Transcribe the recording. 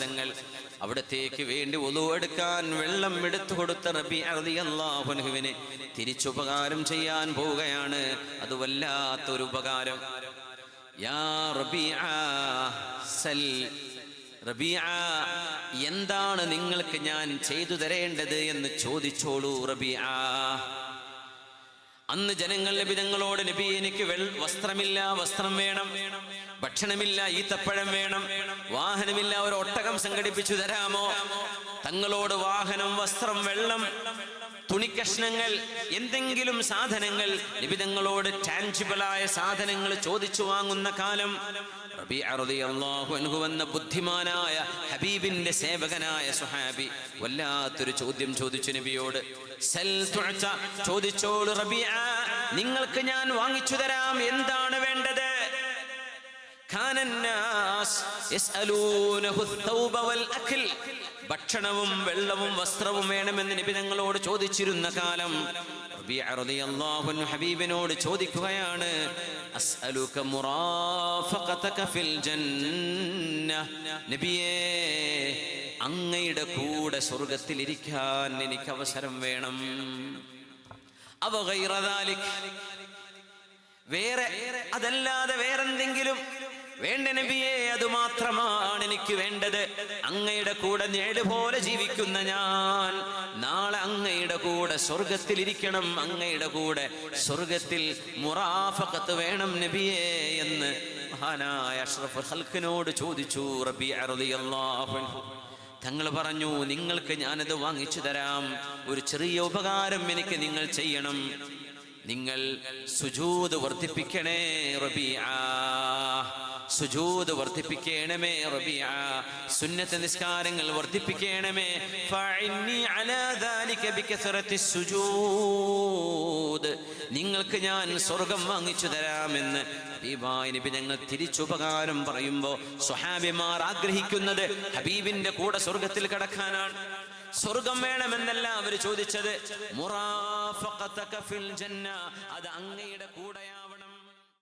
തങ്ങൾ അവിടത്തേക്ക് വേണ്ടി ഒതുവെടുക്കാൻ വെള്ളം എടുത്തു കൊടുത്ത റബി അൻഹുവിന് തിരിച്ചുപകാരം ചെയ്യാൻ പോവുകയാണ്. അത് വല്ലാത്തൊരു ഉപകാരം. യാ എന്താണ് നിങ്ങൾക്ക് ഞാൻ ചെയ്തു തരേണ്ടത് എന്ന് ചോദിച്ചോളൂ റബീഅ അന്ന് ജനങ്ങൾ നബിതങ്ങളോട് നബി എനിക്ക് വെൾ വസ്ത്രമില്ല വസ്ത്രം വേണം ഭക്ഷണമില്ല ഈത്തപ്പഴം വേണം വാഹനമില്ല ഒരു ഒട്ടകം സംഘടിപ്പിച്ചു തരാമോ? തങ്ങളോട് വാഹനം വസ്ത്രം വെള്ളം തുണിക്കഷ്ണങ്ങൾ എന്തെങ്കിലും സാധനങ്ങൾ നിബിതങ്ങളോട് ടാൻജിബിളായ സാധനങ്ങൾ ചോദിച്ചു വാങ്ങുന്ന കാലം. റബീഅ റളിയല്ലാഹു അൻഹു ബുദ്ധിമാനായ ഹബീബിന്റെ സേവകനായ സുഹാബി വല്ലാത്തൊരു ചോദ്യം ചോദിച്ചു നബിയോട്. സൽ ചോദിച്ചോളൂ റബീഅ നിങ്ങൾക്ക് ഞാൻ വാങ്ങിച്ചു തരാം എന്താണ് വേണ്ടത്? ഭക്ഷണവും വെള്ളവും വസ്ത്രവും വേണമെന്ന് നബി തങ്ങളോട് ചോദിച്ചിരുന്ന കാലം. ഹബീബിനോട് ചോദിക്കുകയാണ് നബിയേ അങ്ങയുടെ കൂടെ സ്വർഗത്തിൽ ഇരിക്കാൻ എനിക്ക് അവസരം വേണം. അവ വേറെ അതല്ലാതെ വേറെന്തെങ്കിലും വേണ്ട നബിയെ അത് മാത്രമാണ് എനിക്ക് വേണ്ടത്. അങ്ങയുടെ കൂടെ നേട് പോലെ ജീവിക്കുന്ന ഞാൻ നാളെ അങ്ങയുടെ കൂടെ സ്വർഗത്തിൽ ഇരിക്കണം. അങ്ങയുടെ കൂടെ സ്വർഗത്തിൽ മുറാഫക്കത്ത് വേണം നബിയെ എന്ന് മഹാനായ അഷ്റഫ് ഹൽക്കിനോട് ചോദിച്ചു റബി തങ്ങൾ പറഞ്ഞു നിങ്ങൾക്ക് ഞാനത് വാങ്ങിച്ചു തരാം. ഒരു ചെറിയ ഉപകാരം എനിക്ക് നിങ്ങൾ ചെയ്യണം. നിങ്ങൾ സുജൂത് വർദ്ധിപ്പിക്കണേ റബിയ സുജൂത് വർദ്ധിപ്പിക്കണമേ റബിയ സുന്നത്ത് നിസ്കാരങ്ങൾ വർദ്ധിപ്പിക്കണമേ. സുജൂദ്. നിങ്ങൾക്ക് ഞാൻ സ്വർഗം വാങ്ങിച്ചു തരാമെന്ന് ഹബീബായ നബി ഞങ്ങൾ തിരിച്ചുപകാരം പറയുമ്പോൾ സ്വഹാബിമാർ ആഗ്രഹിക്കുന്നത് ഹബീബിന്റെ കൂടെ സ്വർഗത്തിൽ കടക്കാനാണ്. സ്വർഗം വേണമെന്നല്ല അവർ ചോദിച്ചത്. അത് അങ്ങയുടെ കൂടെയാവണം